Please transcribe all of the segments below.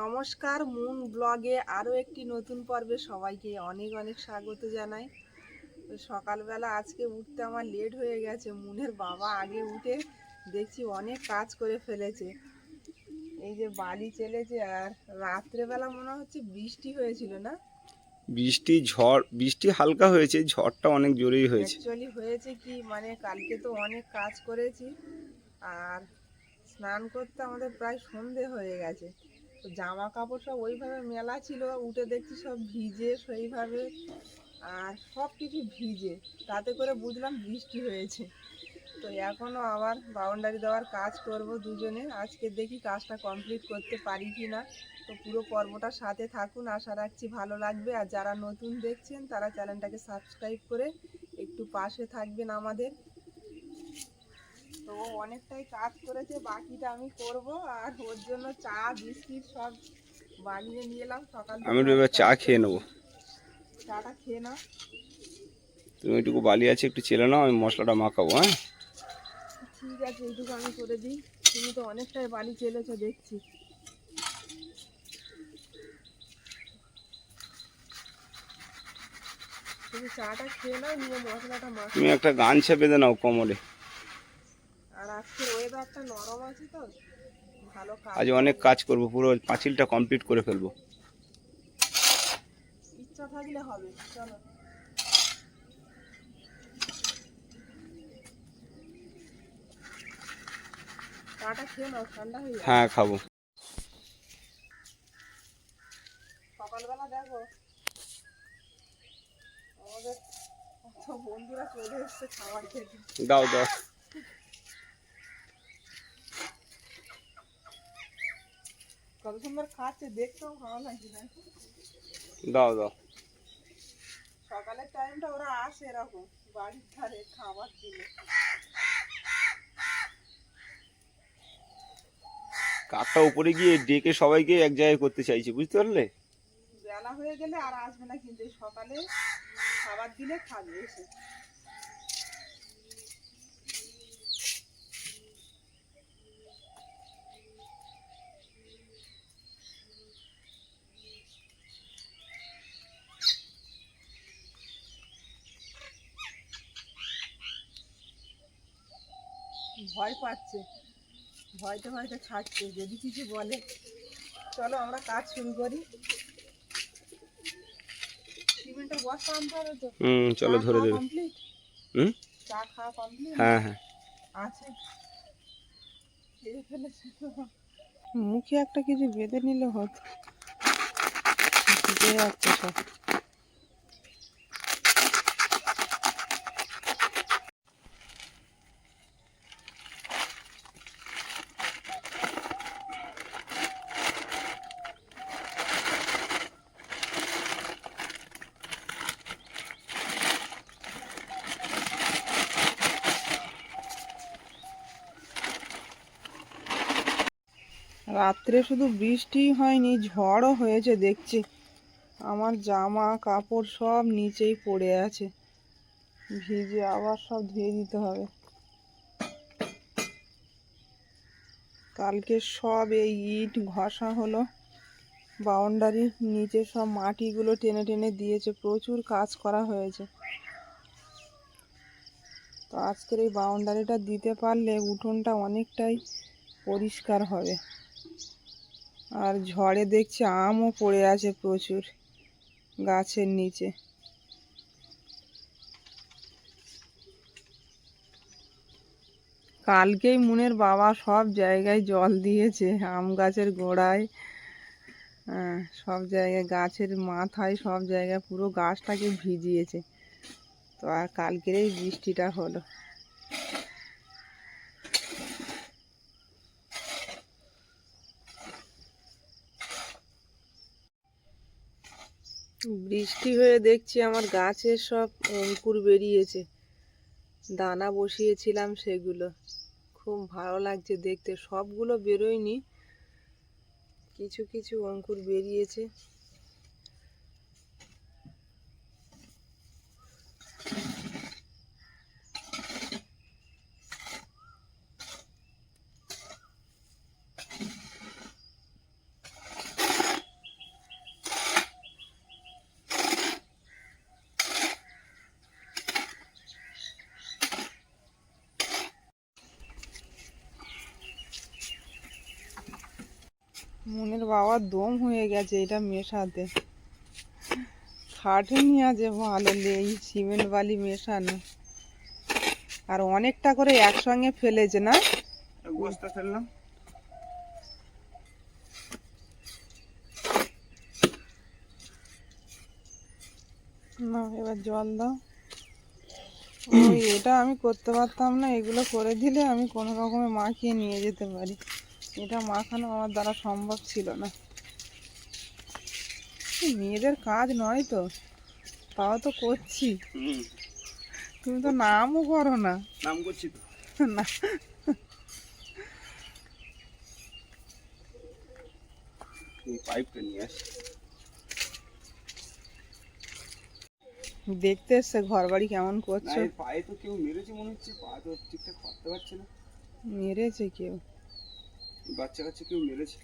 নমস্কার মুন ব্লগে আরও একটি নতুন পর্বে সবাইকে অনেক অনেক স্বাগত জানাই। সকালবেলা আজকে উঠতে আমার লেট হয়ে গেছে মুনের বাবা আগে উঠে দেখছি অনেক কাজ করে ফেলেছে। এই যে বালি চেলেছে আর রাত্রেবেলা মনে হচ্ছে বৃষ্টি হয়েছিল না? বৃষ্টি ঝড় বৃষ্টি হালকা হয়েছে ঝড়টা অনেক জোরেই হয়েছে। অ্যাকচুয়ালি হয়েছে কি মানে কালকে তো অনেক কাজ করেছি আর স্নান করতে আমাদের প্রায় সন্ধে হয়ে গেছে। জামা কাপড় সব ওইভাবে মেলা ছিল, উঠে দেখছি সব ভিজে সেইভাবে, আর সব কিছু ভিজে। তাতে করে বুঝলাম বৃষ্টি হয়েছে। তো এখনও আবার বাউন্ডারি দেওয়ার কাজ করব দুজনে। আজকে দেখি কাজটা কমপ্লিট করতে পারি কি না তো পুরো পর্বটার সাথে থাকুন, আশা রাখছি ভালো লাগবে। আর যারা নতুন দেখছেন, তারা চ্যানেলটাকে সাবস্ক্রাইব করে একটু পাশে থাকবেন আমাদের। তো ও অনেকটাই কাজ করেছে বাকিটা আমি করব আর ওর জন্য চা বিস্কিট সব বানিয়ে নিয়ে এলাম সকাল আমি এবার চা খেয়ে নেব। চাটা খেয়ে নাও। তুমি একটু বালি আছে একটু চেলে নাও আমি মশলাটা মাখাবো হ্যাঁ? ঠিক আছে এইটুকু আমি করে দিই। তুমি তো অনেকটাই বালি চেলেছো দেখছি। তুমি চাটা খেয়ে নাও নিয়ে মশলাটা মাখো তুমি একটা গান বেঁধে নাও কোমরে আর আজকের ওয়েদারটা নরম আছে তো ভালো কাজ আজ অনেক কাজ করব পুরো পাঁচিলটা কমপ্লিট করে ফেলব। ইচ্ছা থাকলে হবে চলো। হ্যাঁ খাব। সকালবেলা দেখো আমাদের বন্ধুরা চলে এসছে খাবার খেতে। দাও দাও। কত সুন্দর খাচ্ছে দেখতেও ভালো লাগছে দাও দাও সকালের টাইমটা ওরা আসে এরকম বাড়ির ধারে খাবার দিলে কাকটা উপরে গিয়ে ডেকে সবাইকে এক জায়গায় করতে চাইছে বুঝতে পারলে? বেলা হয়ে গেলে আর আসবে না কিন্তু সকালে খাবার দিলে খাবে এসে। ভয় পাচ্ছে। ভয়তে ভয়তে ছাড়ছে যদি কিছু বলে। চলো আমরা কাজ শুরু করি। সিমেন্টের বস্তা আনতে হবে তো? হুম চলো ধরে দেবে। কমপ্লিট হুম? চা খাওয়া কমপ্লিট হ্যাঁ হ্যাঁ। আছে। মুখে একটা কিছু বেঁধে নিলে হতো। যাচ্ছে সব রাত্রে শুধু বৃষ্টি হয়নি, ঝড়ও হয়েছে দেখছি। আমার জামা, কাপড় সব নিচেই পড়ে আছে। ভিজে আবার সব ধুয়ে দিতে হবে। কালকে সব এই ইট ঘষা হলো। বাউন্ডারির নিচে সব মাটিগুলো টেনে টেনে দিয়েছে। প্রচুর কাজ করা হয়েছে। তো আজকের এই বাউন্ডারিটা দিতে পারলে উঠোনটা অনেকটাই পরিষ্কার হবে। আর ঝড়ে দেখছি আমও পড়ে আছে প্রচুর গাছের নিচে। কালকেই মুনের বাবা সব জায়গায় জল দিয়েছে আম গাছের গোড়ায় হ্যাঁ, সব জায়গায় গাছের মাথায় সব জায়গায় পুরো গাছটাকে ভিজিয়েছে। তো আর কালকের এই বৃষ্টিটা হলো। বৃষ্টি হয়ে দেখছি আমার গাছের সব অঙ্কুর বেরিয়েছে। দানা বসিয়েছিলাম সেগুলো। খুব ভালো লাগছে দেখতে। সবগুলো বেরোয়নি। কিছু কিছু অঙ্কুর বেরিয়েছে। মনের বাবার দম হয়ে গেছে এটা মেশাতে। খাটেনি আছে ভালো এই সিমেন্ট বালি মেশানো। আর অনেকটা করে একসঙ্গে ফেলেছে না? বস্তা ফেললাম। না এবার জল দাও। ওই এটা আমি করতে পারতাম না এগুলো করে দিলে আমি কোনো রকমে মাখিয়ে নিয়ে যেতে পারি। এটা মাখানো আমার দ্বারা সম্ভব ছিল না। মেয়েদের কাজ নয় তো তাও তো করছি। তুমি তো নামও করো না। নাম করছি তো। না। পাইপটা নিয়ে আসি। দেখতে এসছে ঘর বাড়ি কেমন করছ? পায়ে তো কেউ মেরেছে মনে হচ্ছে পা তো ঠিকঠাক করতে পারছে না। মেরেছে কেউ? বাচ্চা কাচ্চা কেউ মেরেছে?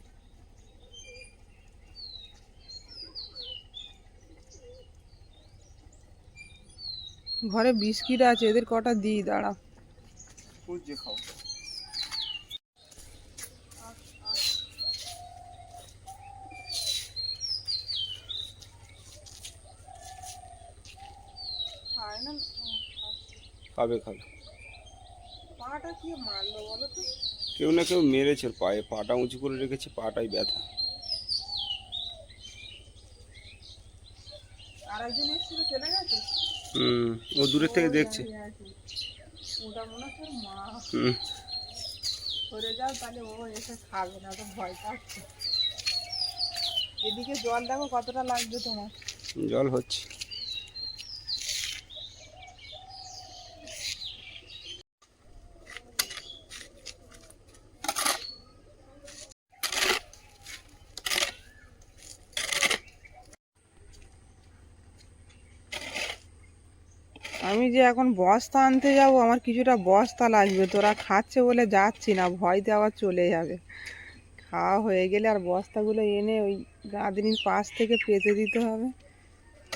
ঘরে বিস্কিট আছে এদের কটা দিই দাঁড়া। খুঁজছে খাও। খাবে খাবে। পাটা কি মারলো বলো তো? কেউ না কেউ মেরেছে পায়ে পাটা উঁচু করে রেখেছে পাটাই ব্যথা। হুম ও দূরের থেকে দেখছে। মনে হুম। সরে যাও তাহলে ও এসে খাবে না তো ভয় পাচ্ছে। এদিকে জল দেখো কতটা লাগবে তোমার। জল হচ্ছে আমি যে এখন বস্তা আনতে যাব আমার কিছুটা বস্তা লাগবে। তোরা খাচ্ছে বলে যাচ্ছি না ভয়তে আবার চলে যাবে। খাওয়া হয়ে গেলে আর বস্তাগুলো এনে ওই গাঁদনির পাশ থেকে পেতে দিতে হবে।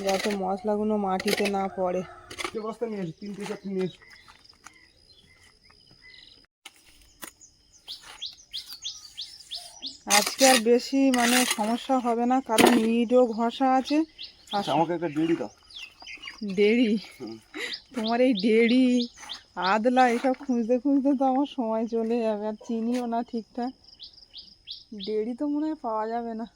যাতে মশলাগুলো মাটিতে না পড়ে। বস্তা নিয়ে তিনটে চারটে নিয়ে আজকে আর বেশি মানে সমস্যা হবে না কারণ ইটও ঘষা আছে। আচ্ছা আমাকে একটা ডেড়ি দাও। দেরি। তোমার এই ডেড়ি আদলা, এসব খুঁজতে খুঁজতে তো আমার সময় চলে যাবে, আর চিনিও না ঠিকঠাক। ডেড়ি তো মনে হয় পাওয়া যাবে না।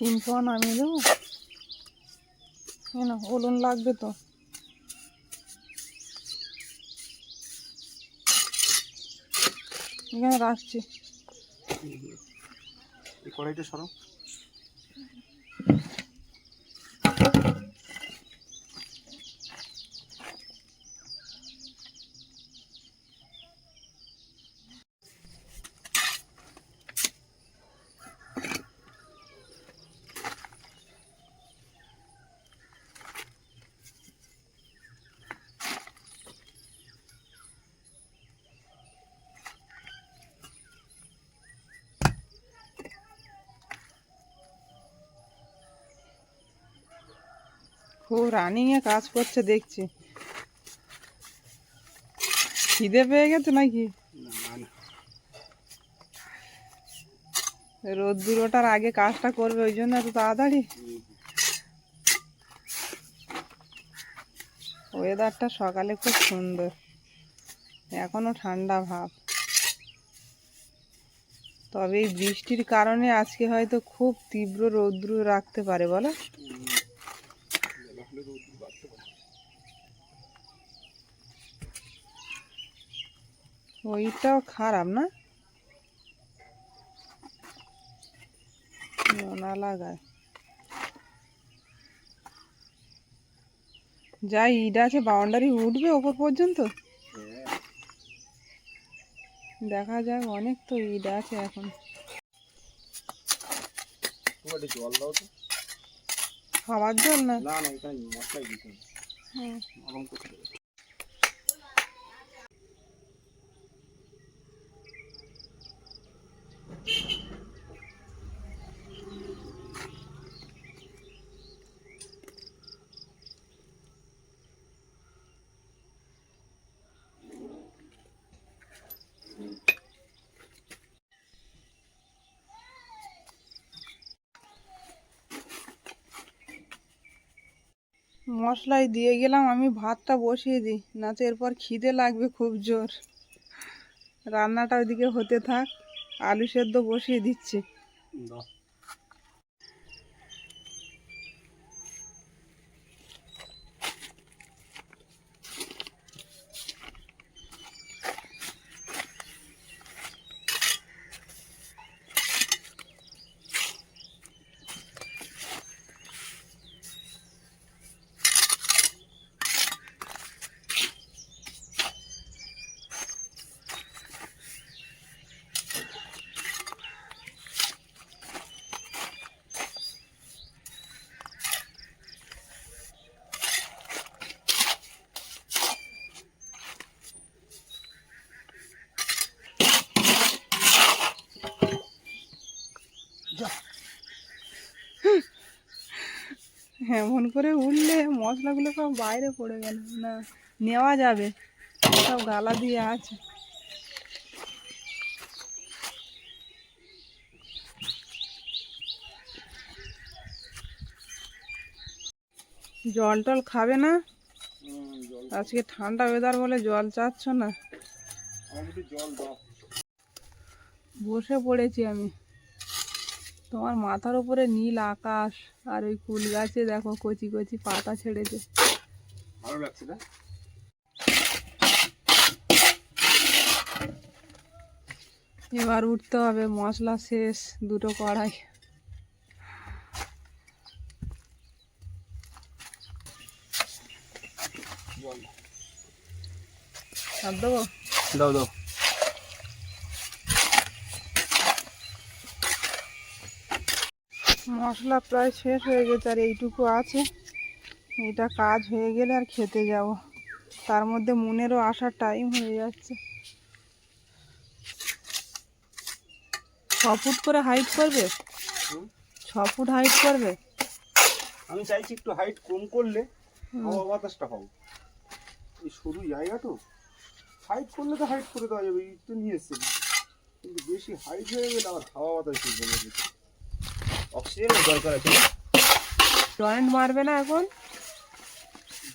তিনশো নামিয়ে দেবো। কেন ওলন লাগবে তো। এখানে রাখছি। কড়াইটা সরাও। খুব রানিংয়ে কাজ করছে, দেখছি। খিদে পেয়ে গেছে নাকি? রোদ্দুর ওঠার আগে কাজটা করবে, ওই জন্য এত তাড়াতাড়ি? ওয়েদারটা সকালে খুব সুন্দর। এখনও ঠান্ডা ভাব। তবে এই বৃষ্টির কারণে আজকে হয়তো খুব তীব্র রৌদ্র রাখতে পারে, বলো? বেলা রোদ্দুর বাড়তে পারে। ওইটাও খারাপ না? না লাগায়। যা ইট আছে বাউন্ডারি উঠবে ওপর পর্যন্ত? দেখা যাক অনেক তো ইট আছে এখন। জল দাও তো। খাবার জন্য। না না এখানে মশলাই দিতে হবে। মশলাই দিয়ে গেলাম, আমি ভাতটা বসিয়ে দিই, না তো এরপর খিদে লাগবে খুব জোর। রান্নাটা ওইদিকে হতে থাক, আলু সেদ্ধ বসিয়ে দিচ্ছি। এমন করে উঠলে মশলাগুলো সব বাইরে পড়ে গেল। না নেওয়া যাবে। সব গালা দিয়ে আছে। জল টল খাবে না? আজকে ঠান্ডা ওয়েদার বলে জল চাচ্ছ না? বসে পড়েছি আমি। তোমার মাথার উপরে নীল আকাশ আর ওই কুল গাছে দেখো কচি কচি পাতা ছেড়েছে। ভালো লাগছে না? এবার উঠতে হবে মশলা শেষ দুটো কড়াই। দাও দাও। মশলা প্রায় শেষ হয়ে গেছে আর এইটুকু আছে। এটা কাজ হয়ে গেলে আর খেতে যাব। তার মধ্যে মনেরও আসার টাইম হয়ে যাচ্ছে। ছ ফুট করে হাইট করবে? ছ ফুট হাইট করবে? আমি চাইছি একটু হাইট কম করলে হাওয়া বাতাসটা হবে এই সরু জায়গা তো। হাইট করলে তো হাইট করে দেওয়া যাবে ইট তো নিয়ে এসছে। কিন্তু বেশি হাইট হয়ে গেলে আবার হাওয়া বাতাস অক্সিজেনের দরকার আছে। জয়েন্ট মারবে না এখন?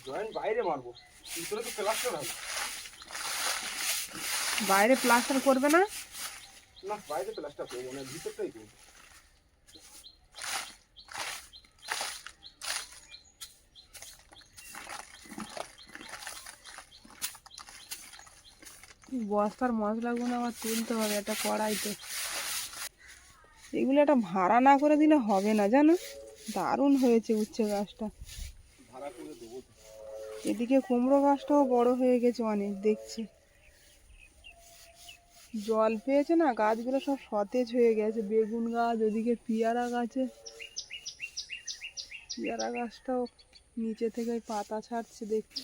জয়েন্ট বাইরে মারবো। ভিতরে তো প্লাস্টার হবে বাইরে প্লাস্টার করবে না? না বাইরে প্লাস্টার করব না ভিতরটাই করব। বস্তার মশলাগুলো আমার তুলতে হবে একটা কড়াইতে। এগুলো একটা ভাড়া না করে দিলে হবে না, জানো? দারুণ হয়েছে উচ্ছে গাছটা। এদিকে কুমড়ো গাছটাও বড় হয়ে গেছে অনেক, দেখছি। জল পেয়েছে না, গাছগুলো সব সতেজ হয়ে গেছে, বেগুন গাছ, ওদিকে পেয়ারা গাছে। পেয়ারা গাছটাও নিচে থেকে পাতা ছাড়ছে, দেখছি।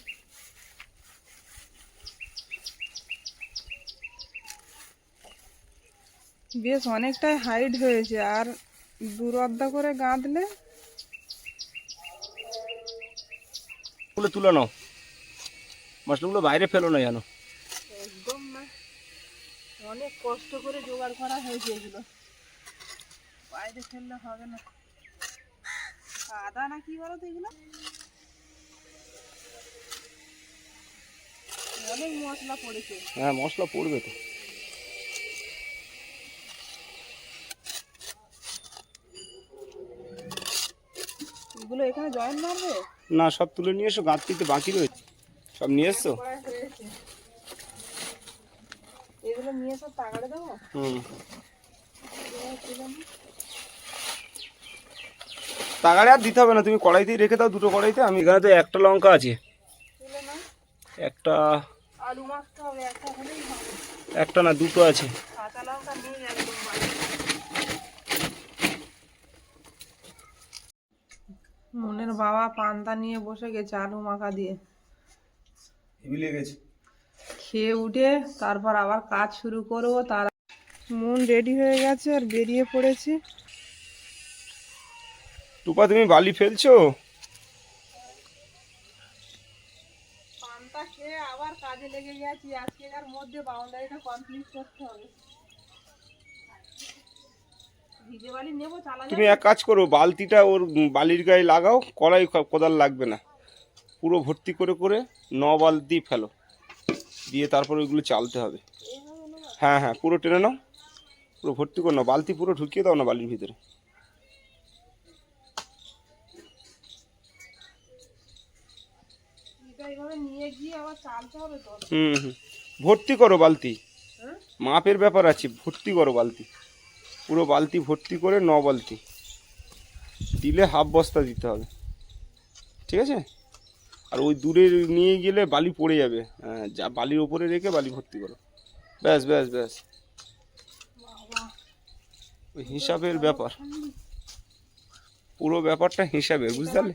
বেশ অনেকটাই হাইট হয়েছে আর দূর অর্ধা করে গাঁথলে গুলো তুলে নাও। মাশরুমগুলো বাইরে ফেলো না জানো একদম না। অনেক কষ্ট করে জোগাড় করা হয়েছে এগুলো। বাইরে ফেললে হবে না। আদা না কি বলো তো এগুলো? অনেক মশলা পড়েছে। হ্যাঁ মশলা পড়বে তো। এখানে জয়েন মারবে? না সব তুলে নিয়ে এসো গাঁতটিতে বাকি রয়েছে। সব নিয়ে এসছো এগুলো নিয়ে সব তাগাড়ে দেবো? হুম। তাগাড়ে আর দিতে হবে না তুমি কড়াইতেই রেখে দাও দুটো কড়াইতে। আমি এখানে তো একটা লঙ্কা আছে। একটা একটা না দুটো আছে। কাঁচা লঙ্কা নেই একদম বাড়িতে। মনের বাবা পান্তা নিয়ে বসে গেছে আলু মাখা দিয়ে। হেভি লেগেছে খেয়ে উঠে তারপর আবার কাজ শুরু করব তার মন রেডি হয়ে গেছে আর বেরিয়ে পড়েছি। টুপা তুমি বালি ফেলছো? পান্তা খেয়ে আবার কাজে লেগে গেছি আজকের মধ্যে বাউন্ডারিটা কমপ্লিট করতে হবে। তুমি এক কাজ করো বালতিটা ওর বালির গায়ে লাগাও কড়াই কোদাল লাগবে না। পুরো ভর্তি করে করে ন বালতি ফেলো। দিয়ে তারপর ওইগুলো চালতে হবে। হ্যাঁ হ্যাঁ পুরো টেনে নাও। পুরো ভর্তি করে নাও। বালতি পুরো ঢুকিয়ে দাও না বালির ভিতরে। হুম হুম। ভর্তি করো বালতি। হ্যাঁ? মাপের ব্যাপার আছে ভর্তি করো বালতি। পুরো বালতি ভর্তি করে ন বালতি। দিলে হাফ বস্তা দিতে হবে। ঠিক আছে? আর ওই দূরে নিয়ে গেলে বালি পড়ে যাবে। হ্যাঁ, যা বালির ওপরে রেখে বালি ভর্তি করো। ব্যাস ব্যাস ব্যাস। ওই হিসাবের ব্যাপার। পুরো ব্যাপারটা হিসাবে বুঝতে পারলে?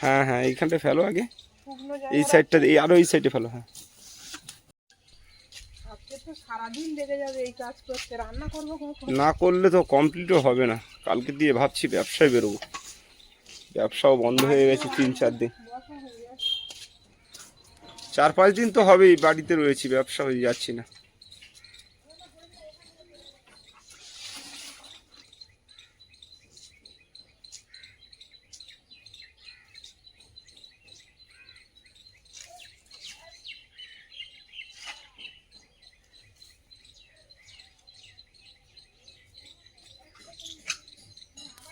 হ্যাঁ হ্যাঁ এইখানটা ফেলো আগে। এই সাইডটা এই আরও এই সাইডে ফেলো হ্যাঁ। সারাদিন লেগে যাবে এই কাজ করতে রান্না করব না করলে তো কমপ্লিটও হবে না। কালকে দিয়ে ভাবছি ব্যবসায় বেরোবো। ব্যবসাও বন্ধ হয়ে গেছে তিন চার দিন। চার পাঁচ দিন তো হবেই বাড়িতে রয়েছি ব্যবসা হয়ে যাচ্ছি না।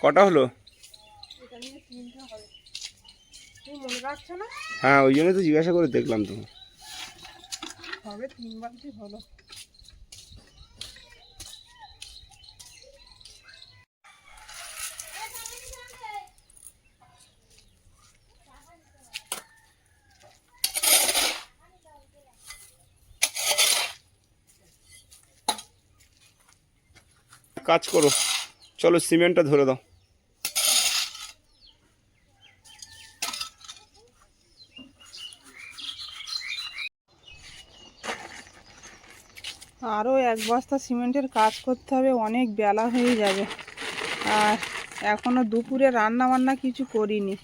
কটা হলো? হ্যাঁ ওই জন্য তো জিজ্ঞাসা করে দেখলাম তো। হবে তিন হলো? কাজ করো। চলো সিমেন্টটা ধরে দাও আরও এক বস্তা সিমেন্টের কাজ করতে হবে, অনেক বেলা হয়ে যাবে। আর এখনও দুপুরে রান্না বান্না কিছু করিনি।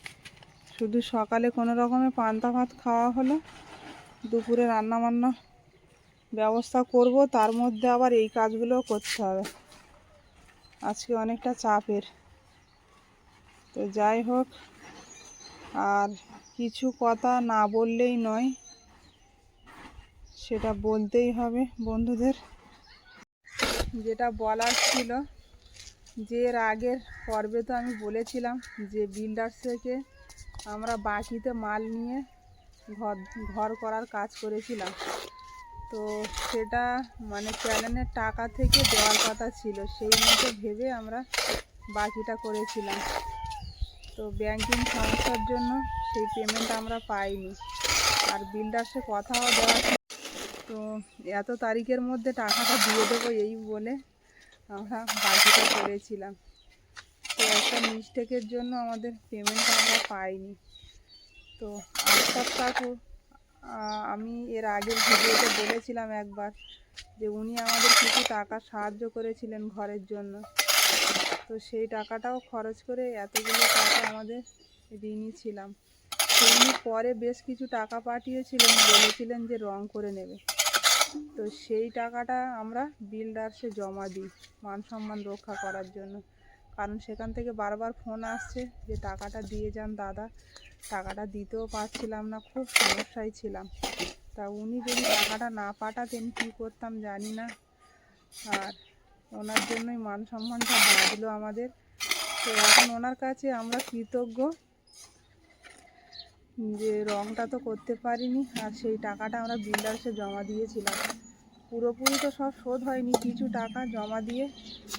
শুধু সকালে কোনো রকমে পান্তা ভাত খাওয়া হলো। দুপুরে রান্না বান্না ব্যবস্থা করব, তার মধ্যে আবার এই কাজগুলোও করতে হবে। আজকে অনেকটা চাপের। তো যাই হোক, আর কিছু কথা না বললেই নয়, সেটা বলতেই হবে বন্ধুদের। যেটা বলার ছিল যে এর আগের পর্বে তো আমি বলেছিলাম যে বিল্ডার্স থেকে আমরা বাকিতে মাল নিয়ে ঘর ঘর করার কাজ করেছিলাম। তো সেটা মানে চ্যানেলের টাকা থেকে দেওয়ার কথা ছিল, সেই মতো ভেবে আমরা বাকিটা করেছিলাম। তো ব্যাংকিং সমস্যার জন্য সেই পেমেন্ট আমরা পাইনি। আর বিল্ডার্সে কথাও দেওয়া তো এত তারিখের মধ্যে টাকাটা দিয়ে দেবো এই বলে আমরা বাকিটা করেছিলাম। তো একটা মিস্টেকের জন্য আমাদের পেমেন্টটা আমরা পাইনি। তো আশরাফ কাকু আমি এর আগের ভিডিওতে বলেছিলাম একবার যে উনি আমাদের কিছু টাকা সাহায্য করেছিলেন ঘরের জন্য। তো সেই টাকাটাও খরচ করে এতগুলো টাকা আমাদের ঋণী ছিলাম। তো উনি পরে বেশ কিছু টাকা পাঠিয়েছিলেন, বলেছিলেন যে রং করে নেবে। তো সেই টাকাটা আমরা বিল্ডার্সে জমা দিই, মান সম্মান রক্ষা করার জন্য। কারণ সেখান থেকে বারবার ফোন আসছে যে, টাকাটা দিয়ে যান দাদা। টাকাটা দিতেও পারছিলাম না, খুব সমস্যায় ছিলাম। তা উনি যদি টাকাটা না পাঠাতেন, কী করতাম জানি না। আর ওনার জন্যই মান সম্মানটা বাঁধলো আমাদের। তো এখন ওনার কাছে আমরা কৃতজ্ঞ। যে রংটা তো করতে পারিনি, আর সেই টাকাটা আমরা বিল্ডার্সে জমা দিয়েছিলাম। পুরোপুরি তো সব শোধ হয়নি, কিছু টাকা জমা দিয়ে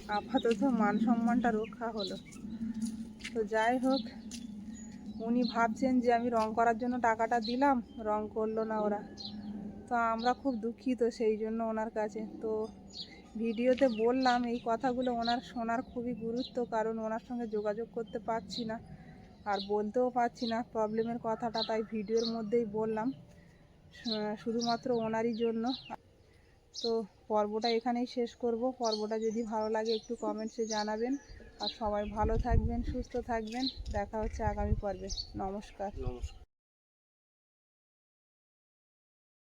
আপাতত মান সম্মানটা রক্ষা হলো। তো যাই হোক, উনি ভাবছেন যে আমি রং করার জন্য টাকাটা দিলাম, রং করল না ওরা। তো আমরা খুব দুঃখিত সেই জন্য ওনার কাছে। তো ভিডিওতে বললাম, এই কথাগুলো ওনার শোনার খুবই গুরুত্ব, কারণ ওনার সঙ্গে যোগাযোগ করতে পারছি না। আর বলতেও পারছি না প্রবলেমের কথাটা, তাই ভিডিওর মধ্যেই বললাম শুধুমাত্র ওনারই জন্য। তো পর্বটা এখানেই শেষ করব। পর্বটা যদি ভালো লাগে একটু কমেন্টসে জানাবেন। আর সবাই ভালো থাকবেন, সুস্থ থাকবেন। দেখা হচ্ছে আগামী পর্বে। নমস্কার। নমস্কার।